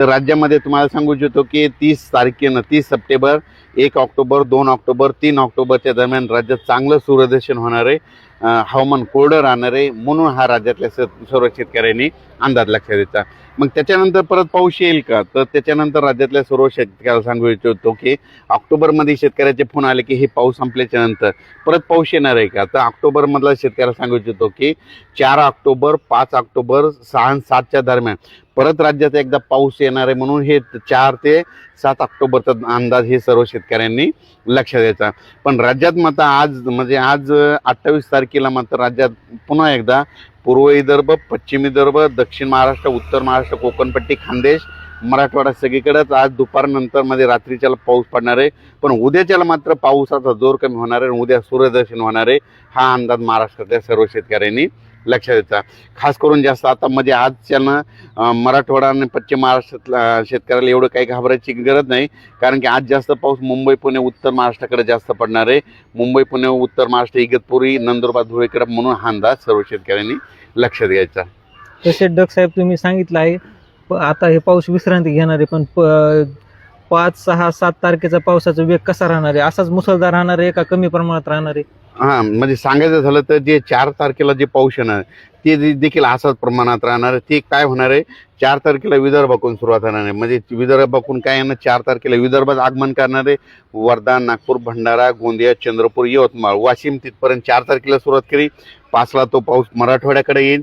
राज्यामध्ये तुम्हाला सांगू इच्छितो की तीस तारखेनं तीस सप्टेंबर एक ऑक्टोबर दोन ऑक्टोबर तीन ऑक्टोबरच्या दरम्यान राज्यात चांगलं सूर्यदर्शन होणार आहे. हवामान कोरडं राहणार आहे म्हणून हा राज्यातल्या स- सर्व शेतकऱ्यांनी अंदाज लक्षात द्यायचा मग त्याच्यानंतर परत पाऊस येईल का? तर त्याच्यानंतर राज्यातल्या सर्व शेतकऱ्याला सांगू इच्छितो की ऑक्टोबरमध्ये शेतकऱ्याचे फोन आले की हे पाऊस संपल्याच्या नंतर परत पाऊस येणार आहे का? तर ऑक्टोबरमधला शेतकऱ्याला सांगू इच्छितो की चार ऑक्टोबर पाच ऑक्टोबर सहा सातच्या दरम्यान परत राज्यात एकदा पाऊस येणार आहे म्हणून हे चार ते सात ऑक्टोबरचा अंदाज हे सर्व शेतकऱ्यांनी लक्षात द्यायचा पण राज्यात मात्र आज म्हणजे आज अठ्ठावीस तारखेला मात्र राज्यात पुन्हा एकदा. पूर्व विदर्भ पश्चिम विदर्भ दक्षिण महाराष्ट्र उत्तर महाराष्ट्र कोकणपट्टी खानदेश मराठवाडा सगळीकडेच आज दुपारनंतरमध्ये रात्रीच्याला पाऊस पडणार आहे. पण उद्याच्याला मात्र पावसाचा जोर कमी होणार आहे आणि उद्या सूर्यदर्शन होणार आहे. हा अंदाज महाराष्ट्रातल्या सर्व शेतकऱ्यांनी लक्षात द्यायचा खास करून जास्त आता म्हणजे आजच्यानं मराठवाडा आणि पश्चिम महाराष्ट्रातला शेतकऱ्याला एवढं काही घाबरायची गरज नाही. कारण की आज जास्त पाऊस मुंबई पुणे उत्तर महाराष्ट्राकडे जास्त पडणार आहे. मुंबई पुणे उत्तर महाराष्ट्र इगतपुरी नंदुरबार धुळेकडे म्हणून हा अंदाज सर्व शेतकऱ्यांनी लक्षात घ्यायचा तसे डग साहेब तुम्ही सांगितलं आहे. प- आता हे पाऊस विश्रांती घेणार आहे पण प- पाच सहा सात तारखेचा पावसाचा वेग कसा राहणार आहे? असाच मुसळधार राहणार आहे का कमी प्रमाणात राहणार आहे? हां म्हणजे सांगायचं झालं तर जे चार तारखेला जे पाऊस येणार ते दे- देखील असाच प्रमाणात राहणार. आहे. ते काय होणार आहे? चार तारखेला विदर्भाकडून सुरुवात होणार आहे. म्हणजे विदर्भाकडून काय येणार? चार तारखेला विदर्भात आगमन करणार आहे. वर्धा नागपूर भंडारा गोंदिया चंद्रपूर यवतमाळ वाशिम तिथपर्यंत चार तारखेला सुरुवात केली. पाचला तो पाऊस मराठवाड्याकडे येईल.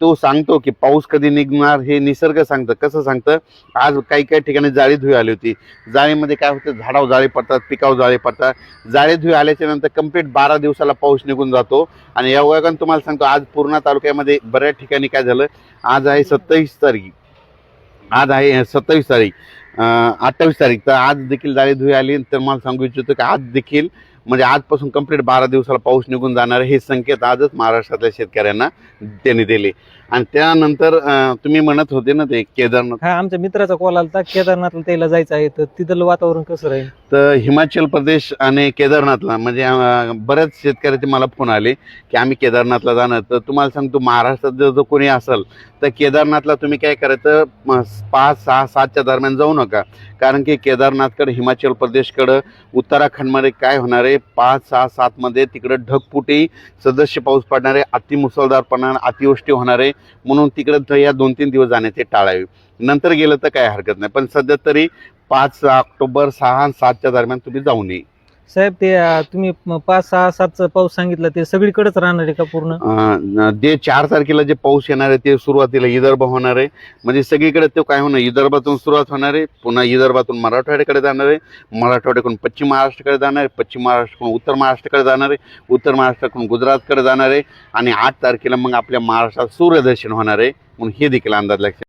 तो सांगतो की पाऊस कधी निघणार हे निसर्ग सांगतं. कसं सांगतं? आज काही काही ठिकाणी जाळी धुई आली होती. जाळीमध्ये काय होतं? झाडावर जाळी पडतात पिकावर जाळी पडतात. जाळीधुई आल्याच्यानंतर कंप्लीट बारा दिवसाला पाऊस निघून जातो. आणि या वयानं तुम्हाला सांगतो आज पूर्णा तालुक्यामध्ये बऱ्याच ठिकाणी काय झालं? आज आहे सत्तावीस तारीख. आज आहे सत्तावीस तारीख अठ्ठावीस तारीख. तर आज देखील जाळी धुई आली. तर मला सांगू इच्छितो की आज देखील म्हणजे आजपासून कंप्लीट बारा दिवसाला पाऊस निघून जाणार आहे हे संकेत आजच महाराष्ट्रातल्या शेतकऱ्यांना त्यांनी दिले. आणि त्यानंतर तुम्ही म्हणत होते ना ते केदारनाथ हा आमच्या मित्राचा कॉल आला केदारनाथला त्याला जायचं आहे तर तिथलं वातावरण कसं राहील? तर हिमाचल प्रदेश आणि केदारनाथला म्हणजे बऱ्याच शेतकऱ्याचे मला फोन आले की आम्ही केदारनाथला जाणार. तर तुम्हाला सांगतो महाराष्ट्रात जर जो कोणी असेल तर केदारनाथला तुम्ही काय करायचं पाच सहा सातच्या दरम्यान जाऊ नका. कारण की केदारनाथकडे हिमाचल प्रदेशकडं उत्तराखंडमध्ये काय होणार आहे पाच सहा सातमध्ये तिकडं ढगफुटी सदस्य पाऊस पडणारे अतिमुसळधार पडणार अतिवृष्टी होणार आहे म्हणून तिकडं या दोन तीन दिवस जाण्याचे टाळावे. नंतर गेलं तर काय हरकत नाही. पण सध्या तरी पाच ऑक्टोबर सहा आणि सातच्या दरम्यान तुम्ही जाऊ नये साहेब ते अं, तुम्ही म- पाच सहा सातचा पाऊस सांगितलं ते सगळीकडेच राहणार आहे का पूर्ण? अं, जे चार तारखेला जे पाऊस येणार आहे ते सुरुवातीला विदर्भ होणार आहे. म्हणजे सगळीकडे तो काय होणार विदर्भातून सुरुवात होणार आहे पुन्हा विदर्भातून मराठवाड्याकडे जाणार आहे मराठवाड्याकडून पश्चिम महाराष्ट्राकडे जाणार आहे पश्चिम महाराष्ट्राकडून उत्तर महाराष्ट्राकडे जाणार आहे उत्तर महाराष्ट्राकडून गुजरातकडे जाणार आहे आणि आठ तारखेला मग आपल्या महाराष्ट्रात सूर्यदर्शन होणार आहे म्हणून हे देखील अंदाज लक्षात